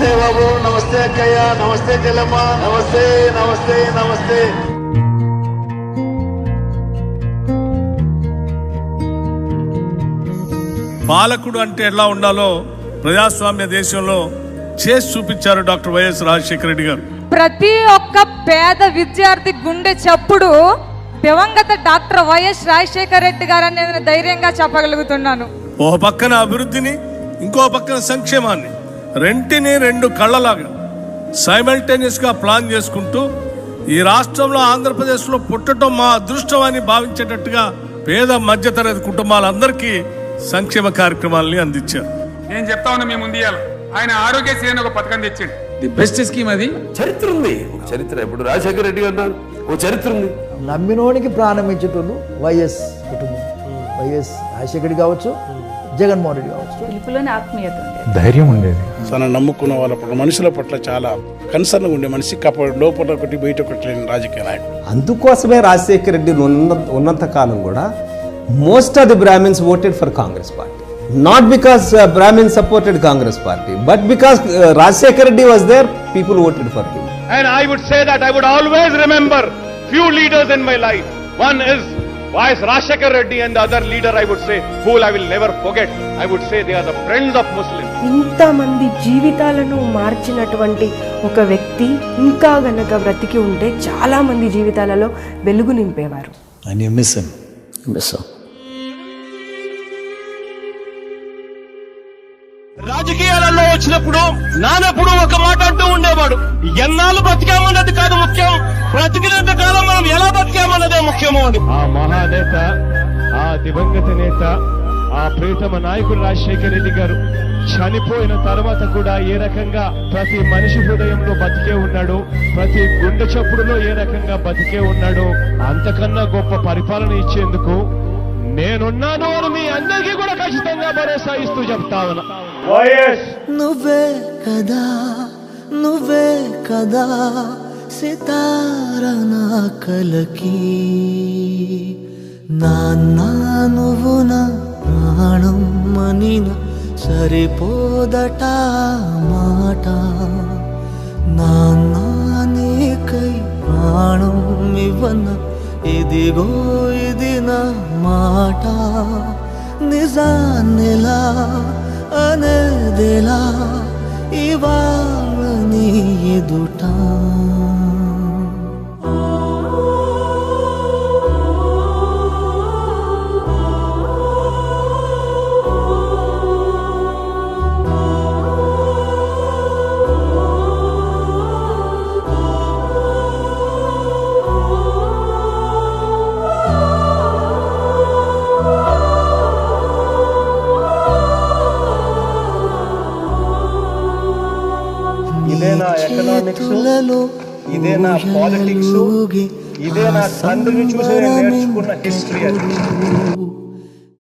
నమస్తే బాబు నమస్తే అక్కయ్య నమస్తే చెల్లమ్మ నమస్తే నమస్తే నమస్తే. పాలకుడు అంటే ఎలా ఉండాలో ప్రజాస్వామ్య దేశంలో చేసి చూపించారు డాక్టర్ వైఎస్ రాజశేఖర రెడ్డి గారు. ప్రతి ఒక్క పేద విద్యార్థి గుండె చప్పుడు దివంగత డాక్టర్ వైఎస్ రాజశేఖర రెడ్డి గారని నేను ధైర్యంగా చెప్పగలుగుతున్నాను. ఓ పక్కన అభివృద్ధిని ఇంకో పక్కన సంక్షేమాన్ని. రెంటిని రెండు కళ్ళలాగా సైమల్టేనియస్గా ప్లాన్ చేసుకుంటూ ఈ రాష్ట్రంలో ఆంధ్రప్రదేశ్లో పుట్టడం మా అదృష్టం అని భావించేటట్టుగా పేద మధ్యతరగతి కుటుంబాలందరికీ సంక్షేమ కార్యక్రమాలని అందించారు. నేను చెప్తా ఉన్నా మేము ముందు. ఆయన ఆరోగ్యశ్రీ అని ఒక పథకం తెచ్చిండు. ది బెస్ట్ స్కీమ్ అది. చరిత్ర ఉంది. ఒక చరిత్ర ఇప్పుడు రాజశేఖర రెడ్డి గారు ఉన్నారు ఓ చరిత్ర ఉంది. నమ్మినోనికి ప్రాణం ఇచ్చేటోళ్ళు వైఎస్ కుటుంబం. వైఎస్ రాజశేఖర్ కావచ్చు జగన్మోహన్ రెడ్డి కావచ్చు ధైర్యం ఉండేది. తన నమ్ముకున్న వాళ్ళ పట్ల మనుషుల పట్ల చాలా కన్సర్న్ ఉండే మనిషి లోపల ఒకటి బయట ఒకటి లేని రాజకీయ నాయకుడు. అందుకోసమే రాజశేఖర్ రెడ్డి ఉన్న ఉన్నంత కాలం కూడా most of the Brahmins voted for Congress party not because Brahmins supported Congress party but because Rajasekhar Reddy was there people voted for him And I would say that I would always remember few leaders in my life. One is Vice Rashekar Reddy and the other leader I would say, who I will never forget. I would say they are the friends of Muslims. ఇంతమంది జీవితాలను మార్చినటువంటి ఒక వ్యక్తి ఇంకా గనక బ్రతికి ఉంటే చాలా మంది జీవితాలలో వెలుగు నింపేవారు అండ్ యూ మిస్ హిమ్ రాజకీయాలలో వచ్చినప్పుడు నానప్పుడు ఒక మాట అంటూ ఉండేవాడు ఎన్నాళ్ళు బతికామన్నది కాదు ముఖ్యం ఎలా ముఖ్యము అని ఆ మహానేత ఆ దివంగత నేత ఆ ప్రీతమ నాయకుడు రాజశేఖర రెడ్డి గారు చనిపోయిన తర్వాత కూడా ఏ రకంగా ప్రతి మనిషి హృదయంలో బతికే ఉన్నాడు ప్రతి గుండె చప్పుడులో ఏ రకంగా బతికే ఉన్నాడు అంతకన్నా గొప్ప పరిపాలన ఇచ్చేందుకు నేనున్నాను అని మీ అందరికీ కూడా ఖచ్చితంగా భరోసా ఇస్తూ చెప్తా ఉన్నా. నువ్వే కదా నువ్వే కదా సితార కలకి. నాన్న నువ్వు నా ప్రాణం మనిన సరిపోదట మాట. నాన్న నీకై ప్రాణం ఇవ్వన ఇదిగో ఇది నా మాట. నిజాన్నిలా అనేదిలా ఇవాళ నీ ఎదుట ఎకనామిక్స్ ఇదే నా పాలిటిక్స్ ఇదే నా తండ్రిని చూసి నేను నేర్చుకున్న హిస్టరీ అది.